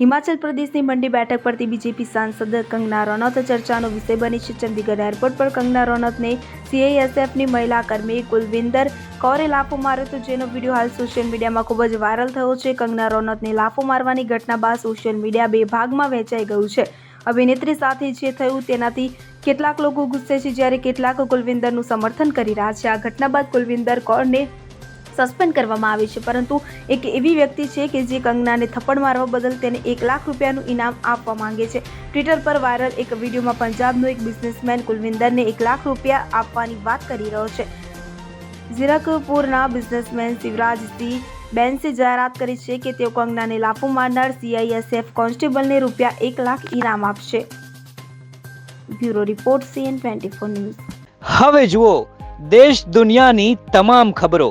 હિમાચલ પ્રદેશની મંડી બેઠક પરથી બીજેપી સાંસદ કંગના રનૌત ચર્ચાનો વિષય બની છે. ચંદીગઢ એરપોર્ટ પર કંગના રનૌતને સીઆઈએસએફની મહિલા કર્મી કુલવિંદર કૌરે લાફો માર્યો હતો, જેનો વીડિયો હાલ સોશિયલ મીડિયામાં ખૂબ જ વાયરલ થયો છે. કંગના રનૌતને લાફો મારવાની ઘટના બાદ સોશિયલ મીડિયા બે ભાગમાં વહેંચાઈ ગયું છે. અભિનેત્રી સાથે જે થયું તેનાથી કેટલાક લોકો ગુસ્સે છે, જ્યારે કેટલાક કુલવિંદરનું સમર્થન કરી રહ્યા છે. આ ઘટના બાદ કુલવિંદર કૌરને સસ્પેન્ડ કરવામાં આવી છે. પરંતુ એક એવી વ્યક્તિ છે કે જે કંગનાને થપ્પડ મારવા બદલ તેને એક લાખ રૂપિયાનું ઇનામ આપવા માંગે છે. ટ્વિટર પર વાયરલ એક વિડીયોમાં પંજાબનો એક બિઝનેસમેન કુલવિંદરને એક લાખ રૂપિયા આપવાની વાત કરી રહ્યો છે. ઝીરકપુરના બિઝનેસમેન શિવરાજસિંહ બેન્સે જાહેરાત કરી છે કે તેઓ કંગનાને લાફો મારનાર સીઆઈએસએફ કોન્સ્ટેબલને રૂપિયા એક લાખ ઇનામ આપશે. Bureau report CN twenty four news. હવે જુઓ, દેશ દુનિયાની તમામ ખબરો.